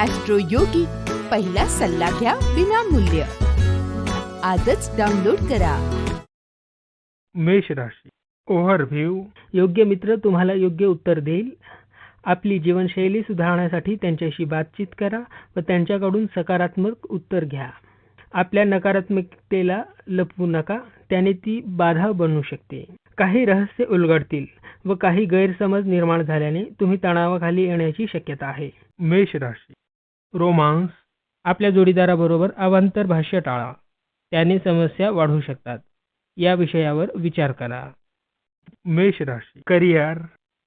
Austro योगी पहिला सल्ला घ्या विनामूल्य. आजच डाउनलोड करा. मेष राशी. ओव्हरव्ह्यू. योग्य मित्र तुम्हाला योग्य उत्तर देईल. आपली जीवनशैली सुधारण्यासाठी त्यांच्याशी बातचीत करा व त्यांच्याकडून सकारात्मक उत्तर घ्या. आपल्या नकारात्मकतेला लपवू नका. त्याने ती बाधा बनू शकते. काही रहस्य उलगडतील व काही गैरसमज निर्माण झाल्याने तुम्ही तणावाखाली येण्याची शक्यता आहे. मेष राशी. रोमांस आपल्या जोडीदाराबरोबर अवांतर भाष्य टाळा. त्याने समस्या वाढू शकतात. या विषयावर विचार करा. मेष राशी. करिअर.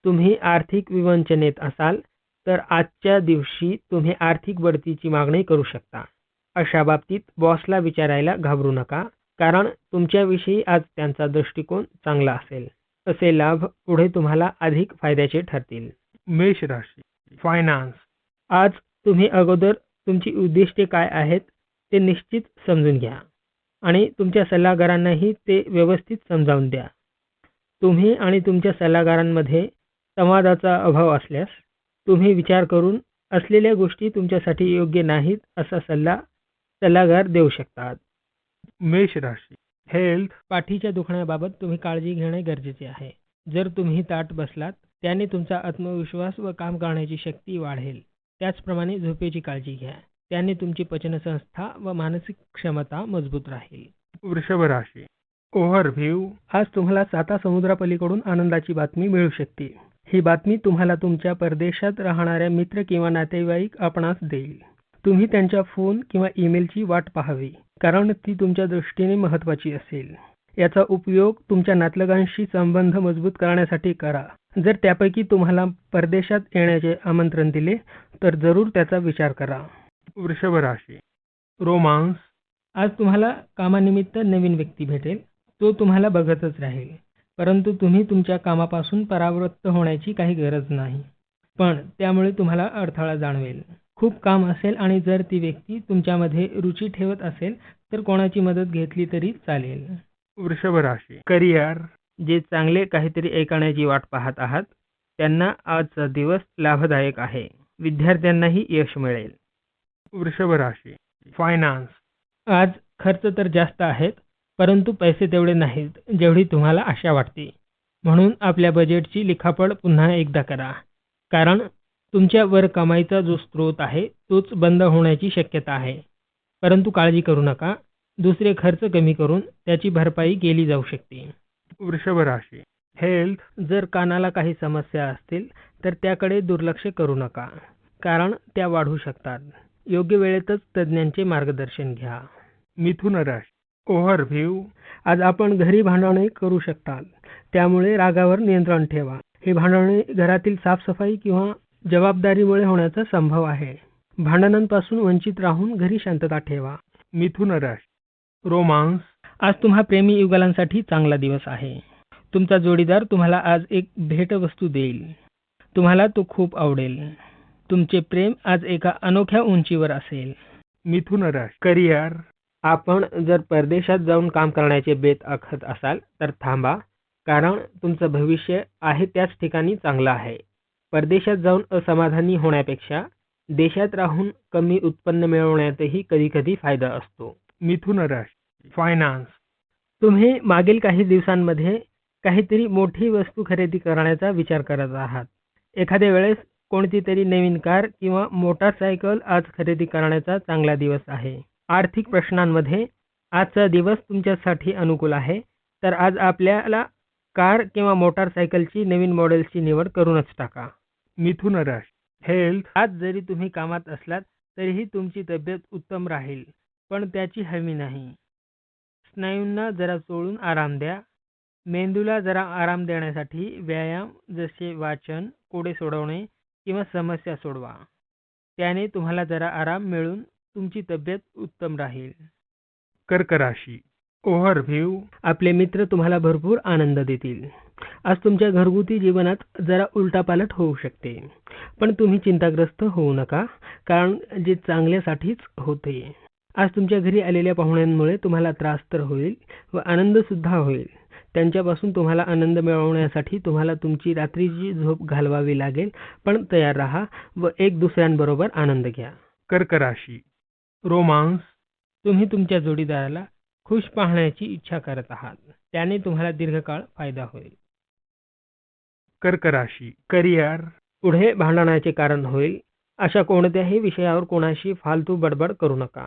तुम्ही आर्थिक विवंचनेत असाल तर आजच्या दिवशी तुम्ही आर्थिक बढतीची मागणी करू शकता. अशा बाबतीत बॉसला विचारायला घाबरू नका कारण तुमच्याविषयी आज त्यांचा दृष्टिकोन चांगला असेल. असे लाभ पुढे तुम्हाला अधिक फायद्याचे ठरतील. मेष राशी. फायनान्स. आज तुम्ही अगोदर तुमची उद्दिष्टे काय आहेत ते निश्चित समजून घ्या आणि तुमच्या सल्लागारांनाही ते व्यवस्थित समजावून द्या. तुम्ही आणि तुमच्या सल्लागारांमध्ये संवादाचा अभाव असल्यास तुम्ही विचार करून असलेल्या गोष्टी तुमच्यासाठी योग्य नाहीत असा सल्ला सल्लागार देऊ शकतात. मेष राशी. हेल्थ पाठीच्या दुखण्याबाबत तुम्ही काळजी घेणे गरजेचे आहे. जर तुम्ही ताट बसलात त्याने तुमचा आत्मविश्वास व काम करण्याची शक्ती वाढेल. त्याचप्रमाणे झोपेची काळजी घ्या. त्याने तुमची पचनसंस्था व मानसिक क्षमता मजबूत राहील. वृषभ राशी. ओव्हरव्ह्यू आज तुम्हाला साता समुद्रापलीकडून आनंदाची बातमी मिळू शकते. ही बातमी तुम्हाला तुमच्या परदेशात राहणाऱ्या मित्र किंवा नातेवाईक आपणास देईल. तुम्ही त्यांच्या फोन किंवा ईमेलची वाट पाहावी कारण ती तुमच्या दृष्टीने महत्त्वाची असेल. याचा उपयोग तुमच्या नातलगांशी संबंध मजबूत करण्यासाठी करा. जर त्यापैकी तुम्हाला परदेशात येण्याचे आमंत्रण दिले तर जरूर त्याचा विचार करा. वृषभ राशी. रोमांस. आज तुम्हाला कामानिमित्त नवीन व्यक्ती भेटेल. तो तुम्हाला बघतच राहील. परंतु तुम्ही तुमच्या कामापासून परावृत्त होण्याची काही गरज नाही. पण त्यामुळे तुम्हाला अडथळा जाणवेल. खूप काम असेल आणि जर ती व्यक्ती तुमच्यामध्ये रुची ठेवत असेल तर कोणाची मदत घेतली तरी चालेल. वृषभ राशी. करिअर जे चांगले काहीतरी ऐकण्याची वाट पाहत आहात त्यांना आजचा दिवस लाभदायक आहे. विद्यार्थ्यांनाही यश मिळेल. वृषभ राशी. फायनान्स. आज खर्च तर जास्त आहेत परंतु पैसे तेवढे नाहीत जेवढी तुम्हाला आशा वाटते. म्हणून आपल्या बजेटची लिखापड पुन्हा एकदा करा. कारण तुमच्या वर कमाईचा जो स्रोत आहे तोच बंद होण्याची शक्यता आहे. परंतु काळजी करू नका. दुसरे खर्च कमी करून त्याची भरपाई केली जाऊ शकते. वृषभ राशी हेल्थ जर कानाला काही समस्या असतील तर त्याकडे दुर्लक्ष करू नका कारण त्या वाढू शकतात. योग्य वेळेतच तज्ज्ञांचे मार्गदर्शन घ्या. मिथुन राशी ओव्हरव्ह्यू आज आपण घरी भांडवणे करू शकता त्यामुळे रागावर नियंत्रण ठेवा. हे भांडवणे घरातील साफसफाई किंवा जबाबदारीमुळे होण्याचा संभव आहे. भांडणांपासून वंचित राहून घरी शांतता ठेवा. मिथुन राशी रोमांस. आज तुम्हा प्रेमी युगलांसाठी चांगला दिवस आहे. तुमचा जोडीदार तुम्हाला आज एक भेटवस्तू देईल. तुम्हाला तो खूप आवडेल. तुमचे प्रेम आज एका अनोख्या उंचीवर असेल. मिथुन राशी करिअर. आपण जर परदेशात जाऊन काम करण्याचे बेत आखत असाल तर थांबा. कारण तुमचं भविष्य आहे त्याच ठिकाणी चांगलं आहे. परदेशात जाऊन असमाधानी होण्यापेक्षा देशात राहून कमी उत्पन्न मिळवण्यातही कधीकधी फायदा असतो. मिथुन राशी फायनान्स तुम्ही मागील काही दिवसांमध्ये काहीतरी मोठी वस्तू खरेदी करण्याचा विचार करत आहात. एखाद्या वेळेस कोणती तरी नवीन कार किंवा मोटारसायकल आज खरेदी करण्याचा चांगला दिवस आहे. आर्थिक प्रश्नांमध्ये आजचा दिवस तुमच्यासाठी अनुकूल आहे. तर आज आपल्याला कार किंवा मोटारसायकलची नवीन मॉडेल्सची निवड करूनच टाका. मिथुन राशी हेल्थ आज जरी तुम्ही कामात असलात तरीही तुमची तब्येत उत्तम राहील. पण त्याची हमी नाही. स्नायूंना जरा चोळून आराम द्या. मेंदूला जरा आराम देण्यासाठी व्यायाम जसे वाचन कोडे सोडवणे किंवा समस्या सोडवा. त्याने तुम्हाला जरा आराम मिळून तुमची तब्येत उत्तम राहील. कर्क राशी ओव्हरव्ह्यू आपले मित्र तुम्हाला भरपूर आनंद देतील. आज तुमच्या घरगुती जीवनात जरा उलटापालट होऊ शकते. पण तुम्ही चिंताग्रस्त होऊ नका कारण जे चांगल्यासाठीच होते. आज तुमच्या घरी आलेल्या पाहुण्यांमुळे तुम्हाला त्रास तर होईल व आनंद सुद्धा होईल. त्यांच्यापासून तुम्हाला आनंद मिळवण्यासाठी तुम्हाला तुमची रात्रीची झोप घालवावी लागेल. पण तयार राहा व एक दुसऱ्यांबरोबर आनंद घ्या. कर्क राशी रोमांस. तुम्ही तुमच्या जोडीदाराला खुश पाहण्याची इच्छा करत आहात. त्याने तुम्हाला दीर्घकाळ फायदा होईल. कर्क राशी करिअर. पुढे भांडणाचे कारण होईल. अशा कोणत्याही विषयावर कोणाशी फालतू बडबड करू नका.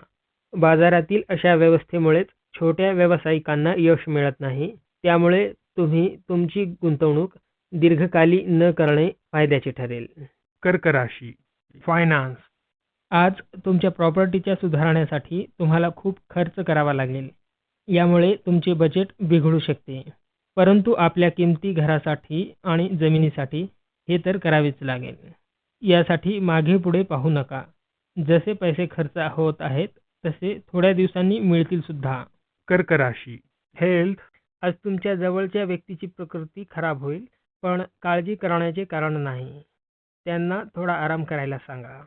बाजारातील अशा व्यवस्थेमुळेच छोट्या व्यावसायिकांना यश मिळत नाही. त्यामुळे तुम्ही तुमची गुंतवणूक दीर्घकाली न करणे फायद्याचे ठरेल. कर्क राशी फायनान्स आज तुमच्या प्रॉपर्टीच्या सुधारण्यासाठी तुम्हाला खूप खर्च करावा लागेल. यामुळे तुमचे बजेट बिघडू शकते. परंतु आपल्या किमती घरासाठी आणि जमिनीसाठी हे तर करावेच लागेल. यासाठी मागे पुढे पाहू नका. जसे पैसे खर्च होत आहेत तसे थोड्या दिवसांनी मिळतील सुद्धा. कर्क राशी हेल्थ आज तुमच्या जवळच्या व्यक्तीची प्रकृती खराब होईल पण काळजी करण्याचे कारण नाही. त्यांना थोडा आराम करायला सांगा.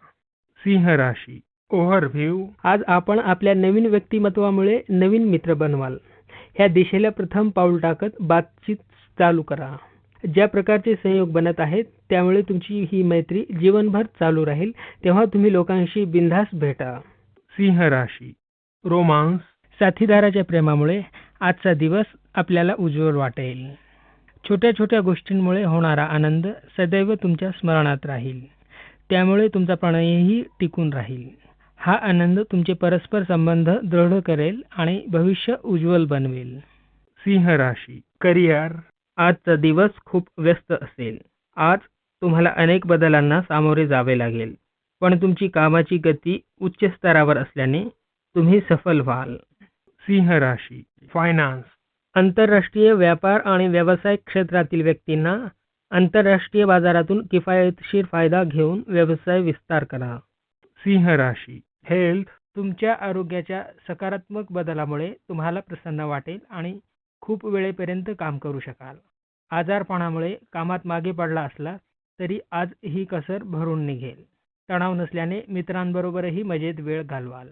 सिंह राशी ओव्हरव्ह्यू आज आपण आपल्या नवीन व्यक्तिमत्वामुळे नवीन मित्र बनवाल. ह्या दिशेला प्रथम पाऊल टाकत बातचीत चालू करा. ज्या प्रकारचे संयोग बनत आहेत त्यामुळे तुमची ही मैत्री जीवनभर चालू राहील तेव्हा तुम्ही लोकांशी बिनधास भेटा. सिंह राशी. रोमांस. साथीदाराच्या प्रेमामुळे आजचा दिवस आपल्याला उज्ज्वल वाटेल. छोट्या छोट्या गोष्टींमुळे होणारा आनंद सदैव तुमच्या स्मरणात राहील. त्यामुळे तुमचा प्रणयही टिकून राहील. हा आनंद तुमचे परस्पर संबंध दृढ करेल आणि भविष्य उज्ज्वल बनवेल. सिंह राशी. करिअर. आजचा दिवस खूप व्यस्त असेल. आज तुम्हाला अनेक बदलांना सामोरे जावे लागेल. पण तुमची कामाची गती उच्च स्तरावर असल्याने तुम्ही सफल व्हाल. सिंह राशी फायनान्स आंतरराष्ट्रीय व्यापार आणि व्यवसाय क्षेत्रातील व्यक्तींना आंतरराष्ट्रीय बाजारातून किफायतशीर फायदा घेऊन व्यवसाय विस्तार करा. सिंह राशी हेल्थ तुमच्या आरोग्याच्या सकारात्मक बदलामुळे तुम्हाला प्रसन्न वाटेल आणि खूप वेळेपर्यंत काम करू शकाल. आजारपणामुळे कामात मागे पडला असला तरी आज ही कसर भरून निघेल. तणाव नसल्याने मित्रांबरोबरही मजेत वेळ घालवाल.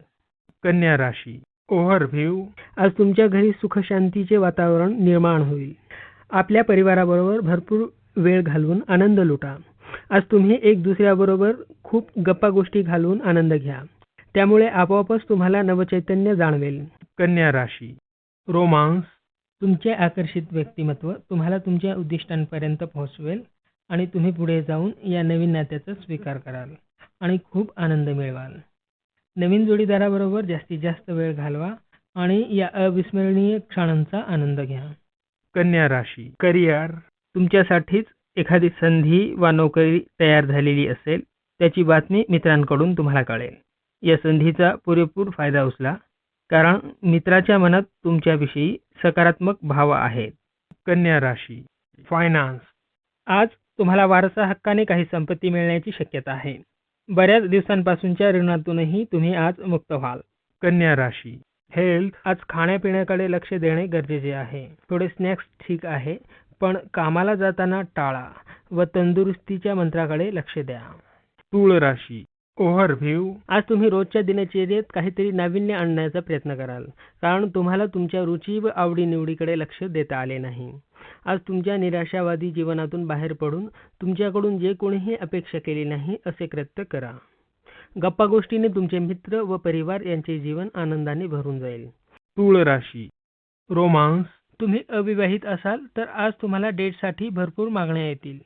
कन्या राशी ओव्हरव्ह्यू. आज तुमच्या घरी सुखशांतीचे वातावरण निर्माण होईल. आपल्या परिवाराबरोबर भरपूर वेळ घालवून आनंद लुटा. आज तुम्ही एक दुसऱ्याबरोबर खूप गप्पा गोष्टी घालवून आनंद घ्या. त्यामुळे आपोआपच तुम्हाला नवचैतन्य जाणवेल. कन्या राशी रोमांस. तुमचे आकर्षित व्यक्तिमत्व तुम्हाला तुमच्या उद्दिष्टांपर्यंत पोहोचवेल आणि तुम्ही पुढे जाऊन या नवीन नात्याचा स्वीकार कराल. आणि खूप आनंद मिळवाल. नवीन जोडीदाराबरोबर जास्तीत जास्त वेळ घालवा आणि या अविस्मरणीय क्षणांचा आनंद घ्या. कन्या राशी करिअर. तुमच्यासाठीच एखादी संधी वा नोकरी तयार झालेली असेल त्याची बातमी मित्रांकडून तुम्हाला कळेल. या संधीचा पुरेपूर फायदा उचला कारण मित्राच्या मनात तुमच्याविषयी सकारात्मक भाव आहेत कन्या राशी फायनान्स आज तुम्हाला वारसा हक्काने काही संपत्ती मिळण्याची शक्यता आहे. बऱ्याच दिवसांपासूनच्या ऋणातूनही तुम्ही आज मुक्त व्हाल. कन्या राशी. हेल्थ आज खाण्यापिण्याकडे लक्ष देणे गरजेचे आहे. थोडे स्नॅक्स ठीक आहे पण कामाला जाताना टाळा व तंदुरुस्तीच्या मंत्राकडे लक्ष द्या. तूळ राशी. ओव्हरव्ह्यू आज तुम्ही रोजच्या दिनचर्येत काहीतरी नाविन्य आणण्याचा प्रयत्न कराल कारण तुम्हाला तुमच्या रुची व आवडीनिवडीकडे लक्ष देता आले नाही. आज तुमच्या निराशावादी जीवनातून बाहेर पडून तुमच्याकडून जे कोणीही अपेक्षा केली नाही असे कृत्य करा. गप्पा गोष्टीने तुमचे मित्र व परिवार यांचे जीवन आनंदाने भरून जाईल. तूळ राशी. रोमांस. तुम्ही अविवाहित असाल तर आज तुम्हाला डेटसाठी भरपूर मागण्या येतील.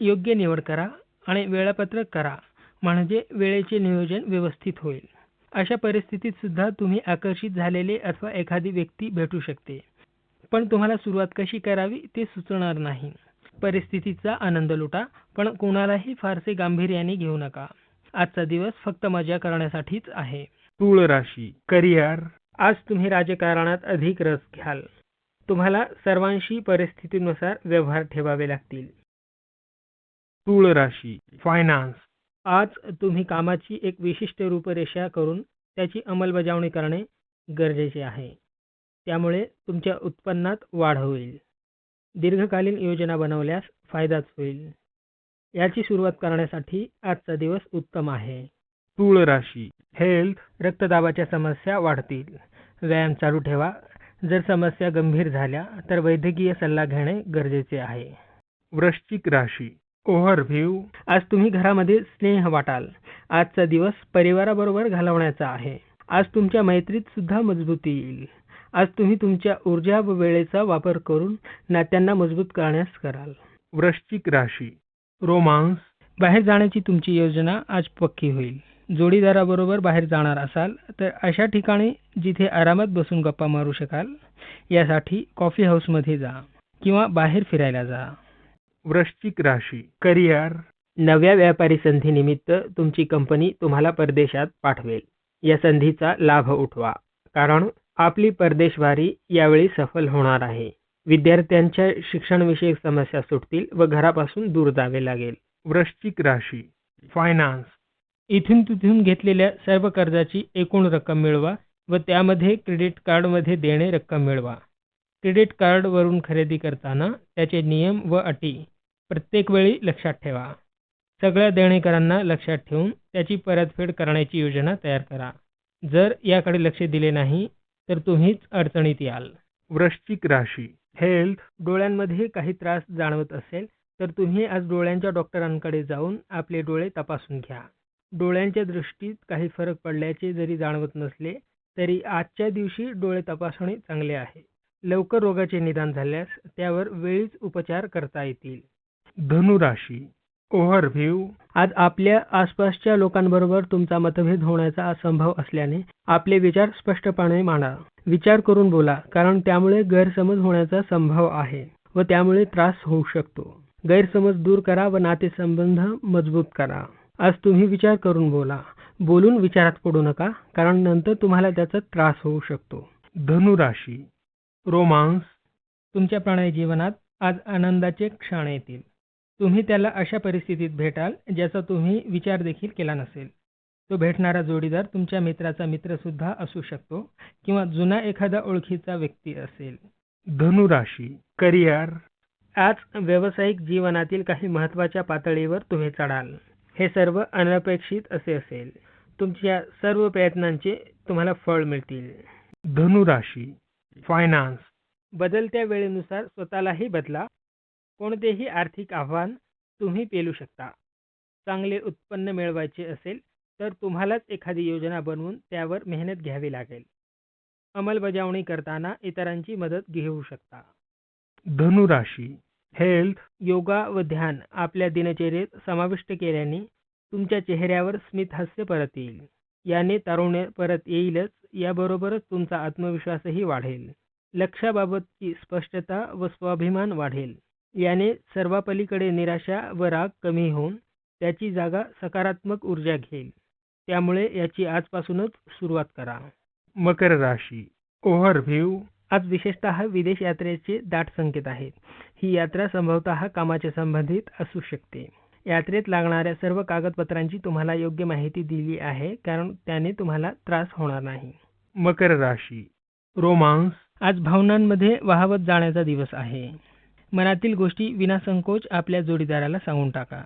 योग्य निवड करा आणि वेळापत्रक करा म्हणजे वेळेचे नियोजन व्यवस्थित होईल. अशा परिस्थितीत सुद्धा तुम्ही आकर्षित झालेले अथवा एखादी व्यक्ती भेटू शकते. पण तुम्हाला सुरुवात कशी करावी ते सुचणार नाही. परिस्थितीचा आनंद लुटा पण कोणालाही फारसे गांभीर्याने घेऊ नका. आजचा दिवस फक्त मजा करण्यासाठीच आहे. तूळ राशी करिअर. आज तुम्ही राजकारणात अधिक रस घ्याल. तुम्हाला सर्वांशी परिस्थितीनुसार व्यवहार ठेवावे लागतील. तूळ राशी फायनान्स आज तुम्ही कामाची एक विशिष्ट रूपरेषा करून त्याची अंमलबजावणी करणे गरजेचे आहे. त्यामुळे तुमच्या उत्पन्नात वाढ होईल. दीर्घकालीन योजना बनवल्यास फायदाच होईल. याची सुरुवात करण्यासाठी आजचा दिवस उत्तम आहे. तूळ राशी हेल्थ रक्तदाबाच्या समस्या वाढतील. व्यायाम चालू ठेवा. जर समस्या गंभीर झाल्या तर वैद्यकीय सल्ला घेणे गरजेचे आहे. वृश्चिक राशी ओव्हरव्ह्यू आज तुम्ही घरामध्ये स्नेह वाटाल. आजचा दिवस परिवाराबरोबर घालवण्याचा आहे. आज तुमच्या मैत्रीत सुद्धा मजबूती येईल. आज तुम्ही तुमच्या ऊर्जा व वेळेचा वापर करून नात्यांना मजबूत करण्यास कराल. वृश्चिक राशी रोमांस. बाहेर जाण्याची तुमची योजना आज पक्की होईल. जोडीदाराबरोबर बाहेर जाणार असाल तर अशा ठिकाणी जिथे आरामात बसून गप्पा मारू शकाल यासाठी कॉफी हाऊसमध्ये जा किंवा बाहेर फिरायला जा. वृश्चिक राशी करिअर. नव्या व्यापारी संधीनिमित्त तुमची कंपनी तुम्हाला परदेशात पाठवेल. या संधीचा लाभ उठवा. कारण आपली परदेशवारी यावेळी सफल होणार आहे. विद्यार्थ्यांच्या शिक्षणविषयक समस्या सुटतील व घरापासून दूर जावे लागेल. वृश्चिक राशी फायनान्स इथून तिथून घेतलेल्या सर्व कर्जाची एकूण रक्कम मिळवा व त्यामध्ये क्रेडिट कार्डमध्ये देणे रक्कम मिळवा. क्रेडिट कार्डवरून खरेदी करताना त्याचे नियम व अटी प्रत्येक वेळी लक्षात ठेवा. सगळ्या देणेकरांना लक्षात ठेवून त्याची परतफेड करण्याची योजना तयार करा. जर याकडे लक्ष दिले नाही तर तुम्हीच अडचणीत याल. वृश्चिक राशी. हेल्थ डोळ्यांमध्ये काही त्रास जाणवत असेल तर तुम्ही आज डोळ्यांच्या डॉक्टरांकडे जाऊन आपले डोळे तपासून घ्या. डोळ्यांच्या दृष्टीत काही फरक पडल्याचे जरी जाणवत नसले तरी आजच्या दिवशी डोळे तपासणे चांगले आहे. लवकर रोगाचे निदान झाल्यास त्यावर वेळीच उपचार करता येतील. धनुराशी. ओव्हरव्ह्यू. आज आपल्या आसपासच्या लोकांबरोबर तुमचा मतभेद होण्याचा संभव असल्याने आपले विचार स्पष्टपणे मांडा. विचार करून बोला कारण त्यामुळे गैरसमज होण्याचा संभव आहे व त्यामुळे त्रास होऊ शकतो. गैरसमज दूर करा व नातेसंबंध मजबूत करा. आज तुम्ही विचार करून बोला. बोलून विचारात पडू नका कारण नंतर तुम्हाला त्याचा त्रास होऊ शकतो. धनुराशी. रोमांस. तुमच्या प्रणय जीवनात आज आनंदाचे क्षण येतील. तुम्ही त्याला अशा परिस्थितीत भेटाल ज्याचा तुम्ही विचार देखील केला नसेल. तो भेटणारा जोडीदार तुमच्या मित्राचा मित्र सुद्धा असू शकतो किंवा जुना एखादा ओळखीचा व्यक्ती असेल. धनुराशी करिअर. आज व्यावसायिक जीवनातील काही महत्त्वाच्या पातळीवर तुम्ही चढाल. हे सर्व अनपेक्षित असे असेल. तुमच्या सर्व प्रयत्नांचे तुम्हाला फळ मिळतील. धनुराशी फायनान्स बदलत्या वेळेनुसार स्वतःलाही बदला. कोणतेही आर्थिक आव्हान तुम्ही पेलू शकता. चांगले उत्पन्न मिळवायचे असेल तर तुम्हालाच एखादी योजना बनवून त्यावर मेहनत घ्यावी लागेल. अंमलबजावणी करताना इतरांची मदत घेऊ शकता. धनुराशी हेल्थ योगा व ध्यान आपल्या दिनचर्येत समाविष्ट केल्याने तुमच्या चेहऱ्यावर स्मितहास्य परत येईल. याने तारुण्य परत येईलच याबरोबरच तुमचा आत्मविश्वासही वाढेल. लक्षाबाबतची स्पष्टता व स्वाभिमान वाढेल. याने सर्वापलीकडे निराशा व राग कमी होऊन त्याची जागा सकारात्मक ऊर्जा घेईल. त्यामुळे याची आजपासूनच सुरुवात करा. मकर राशी. ओव्हरव्ह्यू आज विशेषतः विदेश यात्रेचे दाट संकेत आहेत. ही यात्रा संभवतः कामाच्या संबंधित असू शकते. यात्रेत लागणाऱ्या सर्व कागदपत्रांची तुम्हाला योग्य माहिती दिली आहे कारण त्याने तुम्हाला त्रास होणार नाही. मकर राशी. रोमांस. आज भावनांमध्ये वाहवत जाण्याचा दिवस आहे. मनातील गोष्टी विनासंकोच आपल्या जोडीदाराला सांगून टाका.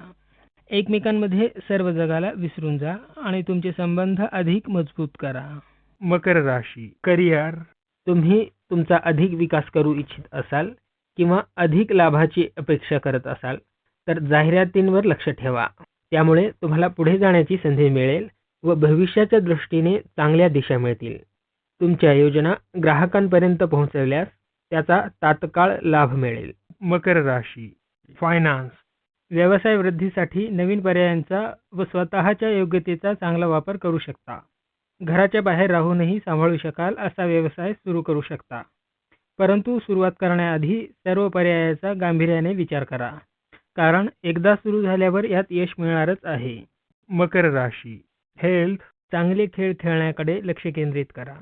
एकमेकांमध्ये सर्व जगाला विसरून जा आणि तुमचे संबंध अधिक मजबूत करा. मकर राशी करिअर. तुम्ही तुमचा अधिक विकास करू इच्छित असाल किंवा अधिक लाभाची अपेक्षा करत असाल तर जाहिरातींवर लक्ष ठेवा. त्यामुळे तुम्हाला पुढे जाण्याची संधी मिळेल व भविष्याच्या दृष्टीने चांगल्या दिशा मिळतील. तुमच्या योजना ग्राहकांपर्यंत पोहोचवल्यास त्याचा तात्काळ लाभ मिळेल. मकर राशी फायनान्स व्यवसाय वृद्धीसाठी नवीन पर्यायांचा व स्वतःच्या योग्यतेचा चांगला वापर करू शकता. घराच्या बाहेर राहूनही सांभाळू शकाल असा व्यवसाय सुरू करू शकता. परंतु सुरुवात करण्याआधी सर्व पर्यायाचा गांभीर्याने विचार करा. कारण एकदा सुरू झाल्यावर यात यश मिळणारच आहे. मकर राशी हेल्थ चांगले खेळ खेळण्याकडे लक्ष केंद्रित करा.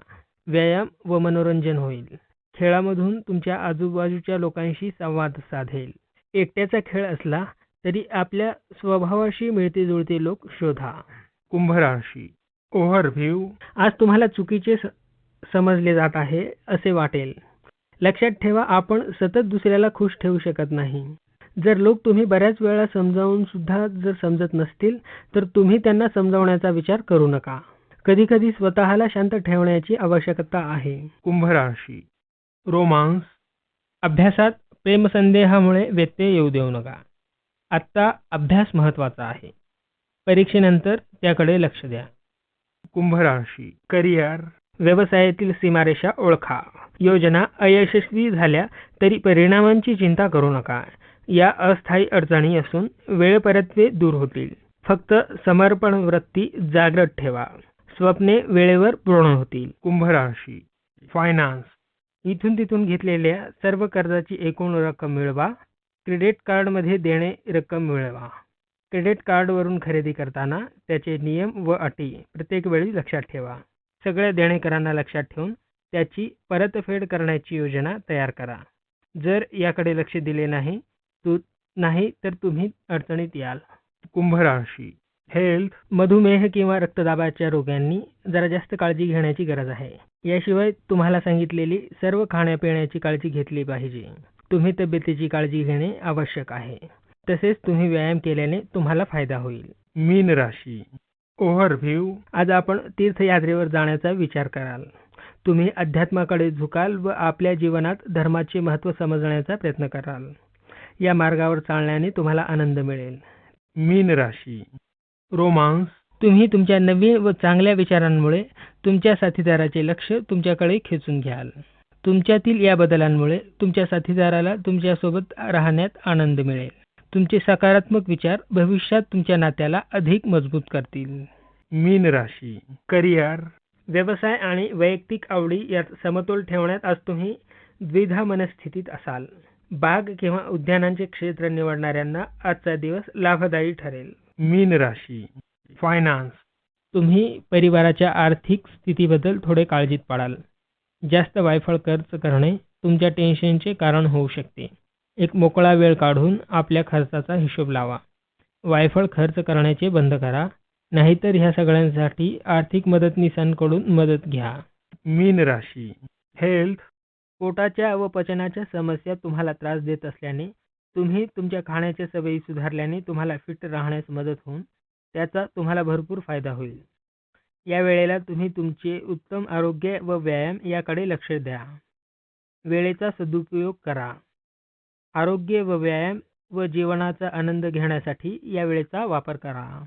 व्यायाम व मनोरंजन होईल. खेळामधून तुमच्या आजूबाजूच्या लोकांशी संवाद साधेल. एकट्याचा खेळ असला तरी आपल्या स्वभावाशी मिळते जुळते लोक शोधा. कुंभ राशी ओव्हरव्ह्यू. आज तुम्हाला चुकीचे समजले जात आहे असे वाटेल. लक्षात ठेवा आपण सतत दुसऱ्याला खुश ठेवू शकत नाही. जर लोक तुम्ही बऱ्याच वेळा समजावून सुद्धा जर समजत नसतील तर तुम्ही त्यांना समजावण्याचा विचार करू नका. कधी कधी स्वतःला शांत ठेवण्याची आवश्यकता आहे. कुंभ राशी रोमांस अभ्यासात प्रेमसंदेहामुळे व्यत्यय येऊ देऊ नका. आत्ता अभ्यास महत्त्वाचा आहे. परीक्षेनंतर त्याकडे लक्ष द्या. कुंभ राशी करिअर व्यवसायातील सीमारेषा ओळखा. योजना अयशस्वी झाल्या तरी परिणामांची चिंता करू नका. या अस्थायी अडचणी असून वेळपरत्वे दूर होतील. फक्त समर्पण वृत्ती जागृत ठेवा. स्वप्ने वेळेवर पूर्ण होतील. कुंभ राशी फायनान्स इथून तिथून घेतलेल्या सर्व कर्जाची एकूण रक्कम मिळवा. क्रेडिट कार्डमध्ये देणे रक्कम मिळवा. क्रेडिट कार्डवरून खरेदी करताना त्याचे नियम व अटी प्रत्येक वेळी लक्षात ठेवा. सगळ्या देणेकरांना लक्षात ठेवून त्याची परतफेड करण्याची योजना तयार करा. जर याकडे लक्ष दिले नाही तू नाही तर तुम्ही अडचणीत याल. कुंभ राशी. हेल्थ मधुमेह किंवा रक्तदाबाच्या रोग्यांनी जरा जास्त काळजी घेण्याची गरज आहे. याशिवाय तुम्हाला सांगितलेली सर्व खाण्यापिण्याची काळजी घेतली पाहिजे. तुम्ही तब्येतीची काळजी घेणे आवश्यक आहे. तसेच तुम्ही व्यायाम केल्याने तुम्हाला फायदा होईल. मीन राशी. ओव्हरव्ह्यू. आज आपण तीर्थयात्रेवर जाण्याचा विचार कराल. तुम्ही अध्यात्माकडे झुकाल व आपल्या जीवनात धर्माचे महत्त्व समजण्याचा प्रयत्न कराल. या मार्गावर चालण्याने तुम्हाला आनंद मिळेल. मीन राशी. रोमांस. तुम्ही तुमच्या नवीन व चांगल्या विचारांमुळे तुमच्या साथीदाराचे लक्ष तुमच्याकडे खेचून घ्याल. तुमच्यातील या बदलांमुळे तुमच्या साथीदाराला तुमच्यासोबत राहण्यात आनंद मिळेल. तुमचे सकारात्मक विचार भविष्यात तुमच्या नात्याला अधिक मजबूत करतील. मीन राशी. करिअर. व्यवसाय आणि वैयक्तिक आवडी यात समतोल ठेवण्यात आज तुम्ही द्विधा मनस्थितीत असाल. बाग किंवा उद्यानांचे क्षेत्र निवडणाऱ्यांना आजचा दिवस लाभदायी ठरेल. मीन राशी फायनान्स तुम्ही परिवाराच्या आर्थिक स्थितीबद्दल थोडे काळजीत पडाल. जास्त वायफळ खर्च करणे तुमच्या टेन्शनचे कारण होऊ शकते. एक मोकळा वेळ काढून आपल्या खर्चाचा हिशोब लावा. वायफळ खर्च करण्याचे बंद करा. नाहीतर ह्या सगळ्यांसाठी आर्थिक मदतनीसांकडून मदत घ्या. मीन राशी. हेल्थ पोटाच्या व पचनाच्या समस्या तुम्हाला त्रास देत असल्याने तुम्ही तुमच्या खाण्याच्या सवयी सुधारल्याने तुम्हाला फिट राहण्यास मदत होऊन त्याचा तुम्हाला भरपूर फायदा होईल. या वेळेला तुम्ही तुमचे उत्तम आरोग्य व व्यायाम याकडे लक्ष द्या. वेळेचा सदुपयोग करा. आरोग्य व व्यायाम व जीवनाचा आनंद घेण्यासाठी या वेळेचा वापर करा.